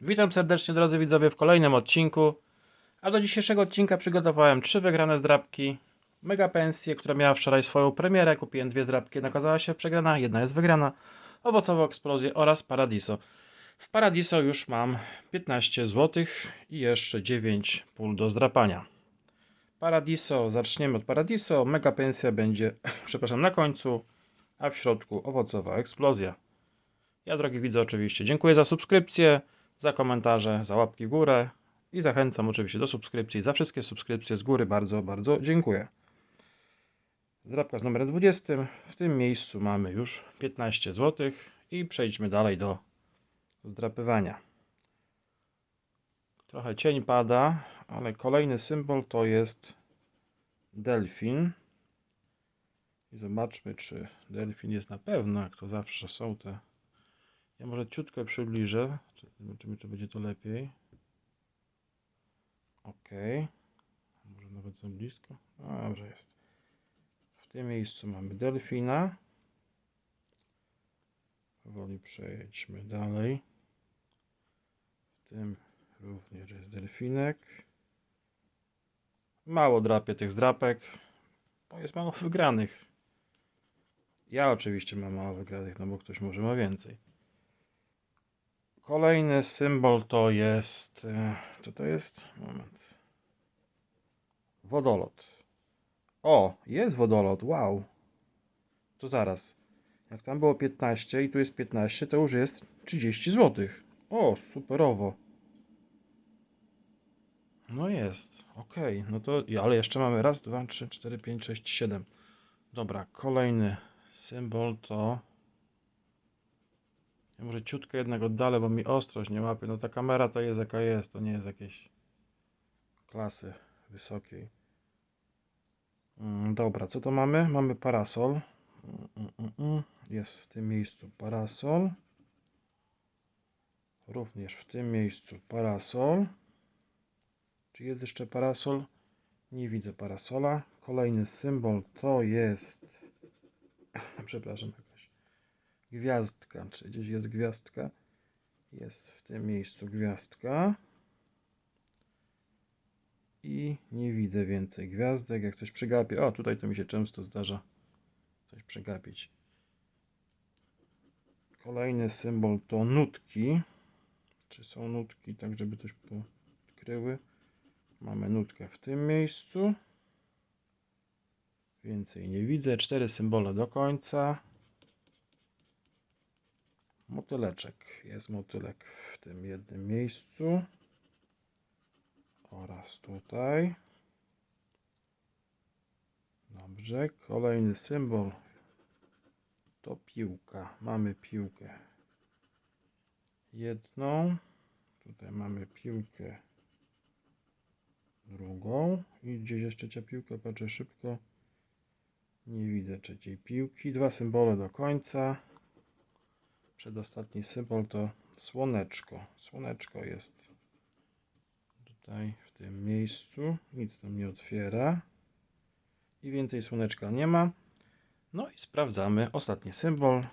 Witam serdecznie drodzy widzowie w kolejnym odcinku. A do dzisiejszego odcinka przygotowałem trzy wygrane zdrabki. Mega pensję, która miała wczoraj swoją premierę. Kupiłem dwie zdrabki, jedna okazała się przegrana, jedna jest wygrana. Owocową eksplozję oraz Paradiso. W Paradiso już mam 15 zł i jeszcze 9 pól do zdrapania. Paradiso, zaczniemy od Paradiso. Mega pensja będzie, przepraszam, na końcu, a w środku owocowa eksplozja. Ja, drogi widze, oczywiście dziękuję za subskrypcję, za komentarze, za łapki w górę i zachęcam oczywiście do subskrypcji. Za wszystkie subskrypcje z góry bardzo, bardzo dziękuję. Zdrabka z numerem 20. W tym miejscu mamy już 15 zł i przejdźmy dalej do zdrapywania. Trochę cień pada, ale kolejny symbol to jest delfin. I zobaczmy, czy delfin jest na pewno, jak to zawsze są te. Ja może ciutkę przybliżę. Czy- Zobaczymy, czy będzie to lepiej. Ok. Może nawet za blisko. Dobrze jest. W tym miejscu mamy delfina. Powoli przejdźmy dalej. W tym również jest delfinek. Mało drapie tych zdrapek, bo jest mało wygranych. Ja oczywiście mam mało wygranych, no bo ktoś może ma więcej. Kolejny symbol to jest. e, Co to jest? Moment. Wodolot. O, jest wodolot, wow. To zaraz. Jak tam było 15 i tu jest 15, to już jest 30 zł. O, superowo. No jest, okej, no to, ale jeszcze mamy raz, dwa, trzy, cztery, pięć, sześć, siedem. Dobra, kolejny symbol to... Ja może ciutkę jednak oddalę, bo mi ostrość nie łapie. No ta kamera to jest jaka jest, to nie jest jakieś klasy wysokiej. Mm, dobra, co to mamy? Mamy parasol. Jest w tym miejscu parasol. Również w tym miejscu parasol. Czy jest jeszcze parasol? Nie widzę parasola. Kolejny symbol to jest. Przepraszam, gwiazdka. Czy gdzieś jest gwiazdka? Jest w tym miejscu gwiazdka. I nie widzę więcej gwiazdek. Jak coś przegapię. O, tutaj to mi się często zdarza coś przegapić. Kolejny symbol to nutki. Czy są nutki, tak żeby coś pokryły? Mamy nutkę w tym miejscu. Więcej nie widzę. Cztery symbole do końca. Motyleczek. Jest motylek w tym jednym miejscu. Oraz tutaj. Dobrze. Kolejny symbol to piłka. Mamy piłkę jedną. Tutaj mamy piłkę drugą. I gdzieś jest trzecia piłka, patrzę szybko. Nie widzę trzeciej piłki. Dwa symbole do końca. Przedostatni symbol to słoneczko. Słoneczko jest tutaj w tym miejscu. Nic tam nie otwiera. I więcej słoneczka nie ma. No i sprawdzamy ostatni symbol.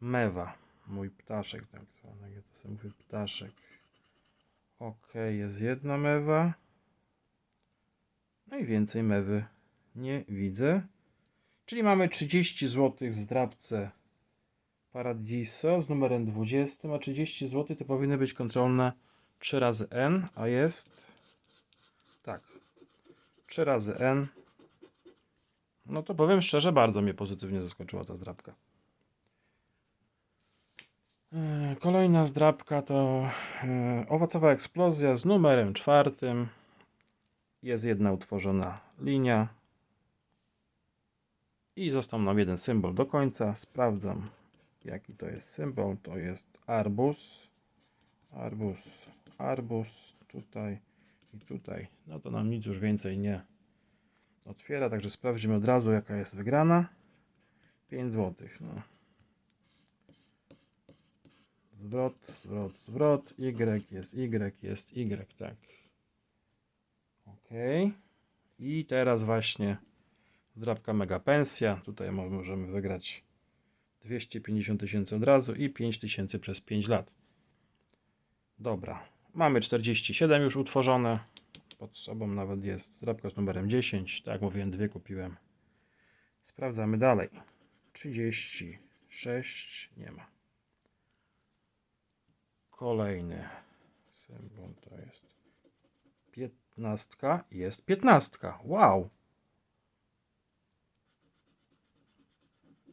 Mewa. Mój ptaszek, tak zwany. Ja to sobie mówię ptaszek. Ok, jest jedna mewa. No i więcej mewy nie widzę. Czyli mamy 30 zł w zdrabce Paradiso z numerem 20, a 30 zł to powinny być kontrolne 3 razy N, a jest tak 3 razy N. No to powiem szczerze, bardzo mnie pozytywnie zaskoczyła ta zdrabka. E, Kolejna zdrabka to e, owocowa eksplozja z numerem czwartym. Jest jedna utworzona linia. I został nam jeden symbol do końca. Sprawdzam, jaki to jest symbol. To jest arbus. Arbus, arbus. Tutaj i tutaj. No to nam nic już więcej nie otwiera. Także sprawdzimy od razu, jaka jest wygrana. 5 zł. No. Zwrot, zwrot, zwrot. Y jest Y, jest Y, tak. Ok. I teraz właśnie zdrabka mega pensja. Tutaj mo- możemy wygrać 250 tysięcy od razu i 5 tysięcy przez 5 lat. Dobra. Mamy 47 już utworzone. Pod sobą nawet jest zdrabka z numerem 10. Tak jak mówiłem, dwie kupiłem. Sprawdzamy dalej. 36 nie ma. Kolejny symbol to jest 15. Jest 15. Wow.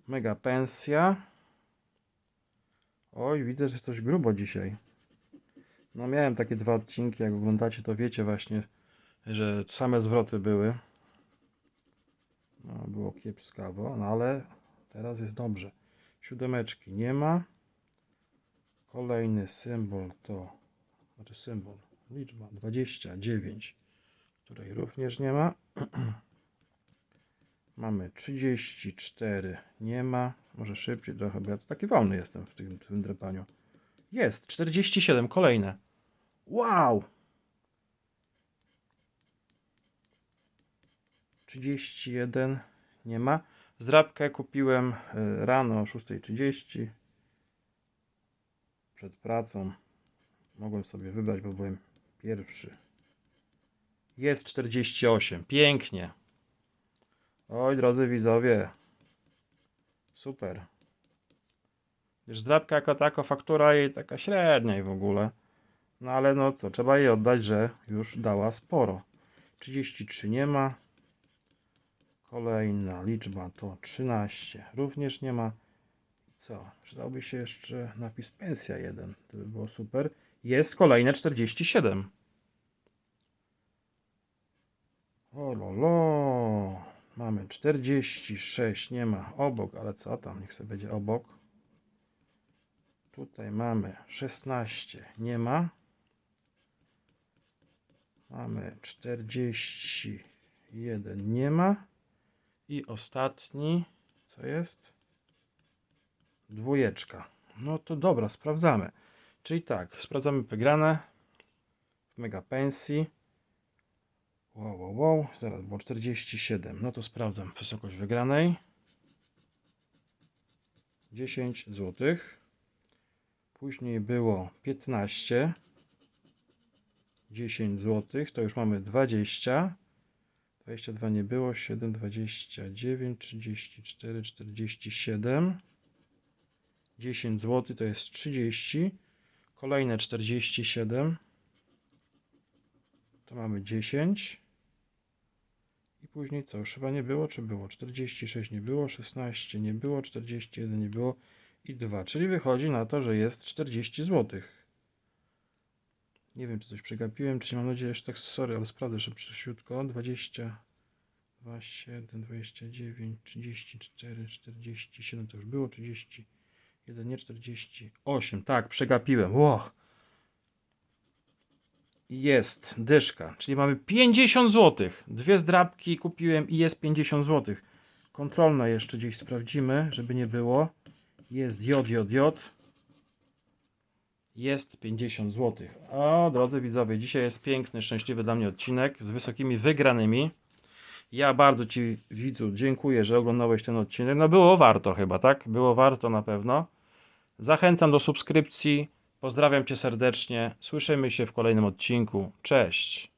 Mega pensja. Oj, widzę, że jest coś grubo dzisiaj. No miałem takie dwa odcinki, jak oglądacie to wiecie właśnie, że same zwroty były. No, było kiepskawo, no ale teraz jest dobrze. Siódemeczki nie ma. Kolejny symbol to, znaczy symbol, liczba 29, której również nie ma. Mamy 34, nie ma. Może szybciej trochę, bo ja to taki wolny jestem w tym, tym drepaniu. Jest, 47, kolejne. Wow! 31 nie ma. Zdrabkę kupiłem y, rano o 6.30 przed pracą. Mogłem sobie wybrać, bo byłem pierwszy. Jest 48. Pięknie. Oj, drodzy widzowie. Super. Wiesz, zdrabka jako tako, faktura jej taka średnia i w ogóle. No ale no co, trzeba jej oddać, że już dała sporo. 33 nie ma. Kolejna liczba to 13. Również nie ma. Co? Przydałby się jeszcze napis pensja 1. To by było super. Jest kolejne 47. O lolo. Mamy 46. Nie ma obok, ale co tam? Niech sobie będzie obok. Tutaj mamy 16. Nie ma. Mamy 41. Nie ma. I ostatni, co jest? Dwójeczka. No to dobra, sprawdzamy. Czyli tak, sprawdzamy wygrane w mega pensji. Wow, wow, wow. Zaraz było 47. No to sprawdzam wysokość wygranej. 10 zł. Później było 15. 10 zł. To już mamy 20. 22 nie było, 7, 29, 34, 47. 10 zł to jest 30. Kolejne 47. To mamy 10. I później co? Już chyba nie było, czy było? 46 nie było, 16 nie było, 41 nie było i 2. Czyli wychodzi na to, że jest 40 zł. Nie wiem, czy coś przegapiłem, czy nie mam nadzieję, że tak sorry, ale sprawdzę szybciutko. 20, 27, 29, 34, 47 to już było, 31, nie 48. Tak, przegapiłem. Ło. Jest dyszka, czyli mamy 50 zł. Dwie zdrabki kupiłem i jest 50 zł. Kontrolna jeszcze gdzieś sprawdzimy, żeby nie było. Jest jod, jod, jod jest 50 zł. O, drodzy widzowie, dzisiaj jest piękny, szczęśliwy dla mnie odcinek z wysokimi wygranymi. Ja bardzo Ci, widzu, dziękuję, że oglądałeś ten odcinek. No było warto chyba, tak? Było warto na pewno. Zachęcam do subskrypcji. Pozdrawiam Cię serdecznie. Słyszymy się w kolejnym odcinku. Cześć.